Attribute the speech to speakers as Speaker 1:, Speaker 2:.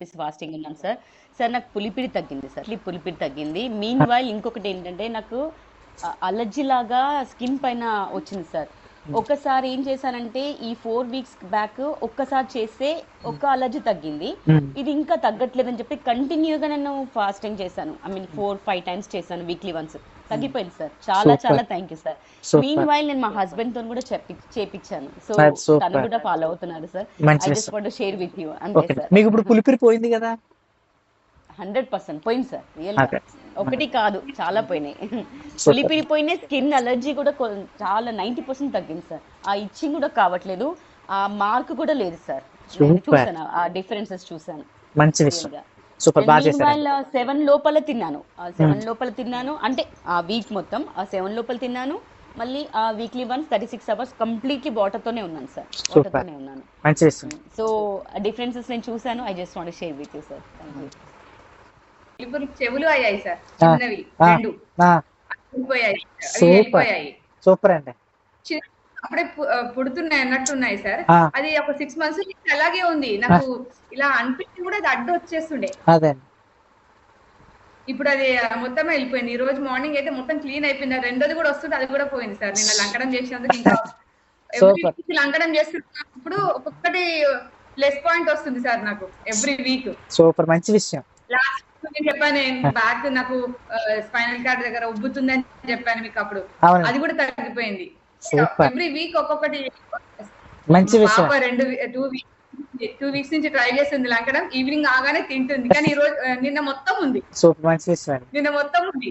Speaker 1: Days fasting ఉన్నాను sir sir నాకు పులిపిడి తగ్గింది సార్ ఈ పులిపిడి తగ్గింది. మీన్ వైల్ ఇంకొకటి ఏంటంటే నాకు అలర్జీ లాగా స్కిన్ పైన వచ్చింది సార్ ఒకసారి ఏం చేశానంటే ఈ ఫోర్ వీక్స్ బ్యాక్ ఒక్కసారి చేస్తే ఒక్క అలర్జీ తగ్గింది.
Speaker 2: మ్మ్.
Speaker 1: ఇది ఇంకా తగ్గట్లేదని చెప్పి కంటిన్యూగా నేను ఫాస్టింగ్ చేశాను. I mean four five times చేశాను వీక్లీ వన్స్ తగ్గిపోయింది సార్. చాలా. చాలా thank you sir. Meanwhile నేను మా హస్బెండ్తో కూడా చెప్పి చేపించాను. సో. తను కూడా ఫాలో అవుతున్నారు సార్
Speaker 2: మంచి
Speaker 1: ఐ
Speaker 2: విషయం.
Speaker 1: Just want share with you అంతే సార్
Speaker 2: మీకు ఇప్పుడు పులిపిరి పోయింది కదా?
Speaker 1: హండ్రెడ్ పర్సెంట్ పోయింది సార్ రియల్. ఒకటి కాదు చాలా పోయినాయి. పులిపిడి పోయినాయి స్కిన్ అలర్జీ కూడా చాలా నైంటీ పర్సెంట్ తగ్గింది సార్ ఆ ఇచ్చింగ్ కూడా కావట్లేదు. ఆ మార్క్ కూడా లేదు సార్. చూసాను ఆ డిఫరెన్సెస్ చూసాను
Speaker 2: మంచి విషయం. సూపర్ బాగా చేశారు
Speaker 1: సెవెన్ లోపల తిన్నాను. ఆ సెవెన్ లోపల తిన్నాను. అంటే ఆ వీక్ మొత్తం ఆ సెవెన్ లోపల తిన్నాను. మళ్ళీ ఆ weekly once thirty six hours completely వాటర్తోనే ఉన్నాను సార్. వాటర్తోనే ఉన్నాను. సో డిఫరెన్సెస్ నేను చూసాను I just want share with you sir
Speaker 3: ఇప్పుడు చెవులు అయ్యాయి సార్ చిన్నవి.
Speaker 2: ఆ,
Speaker 3: రెండు.
Speaker 2: సూపర్ అండి.
Speaker 3: అప్పుడే పుడుతున్నాయి అన్నట్టున్నాయి సార్.
Speaker 2: ఆ,
Speaker 3: అది ఒక సిక్స్ మంత్స్ అలాగే ఉంది. నాకు ఇలా అనిపించి కూడా అది అడ్డు వచ్చేస్తుండే.
Speaker 2: అదే.
Speaker 3: ఇప్పుడు అది మొత్తం వెళ్ళిపోయింది ఈ రోజు మార్నింగ్ అయితే మొత్తం క్లీన్ అయిపోయింది. రెండోది కూడా వస్తుంది అది కూడా పోయింది సార్. నిన్న లంకడం చేసినందుకు ఇంకా లంకడం చేస్తున్నప్పుడు ఒక్కొక్కటి ప్లస్ పాయింట్ వస్తుంది సార్ నాకు ఎవ్రీ వీక్
Speaker 2: సూపర్ మంచి విషయం.
Speaker 3: లాస్ట్ నేను చెప్పాను బ్యాక్ నాకు స్పైనల్ కార్డ్ దగ్గర ఉబ్బుతుంది అని చెప్పాను మీకు అప్పుడు. అది కూడా తగ్గిపోయింది. ఎవ్రీ వీక్ ఒక్కొక్కటి
Speaker 2: మంచి విషయం.
Speaker 3: రెండు టూ వీక్స్ టూ వీక్స్ నుంచి ట్రై చేస్తుంది లంకడం. ఈవినింగ్ ఆగానే తింటుంది. కానీ ఈ రోజు నిన్న మొత్తం ఉంది.
Speaker 2: సూపర్ మంచి విషయం.
Speaker 3: నిన్న మొత్తం ఉంది.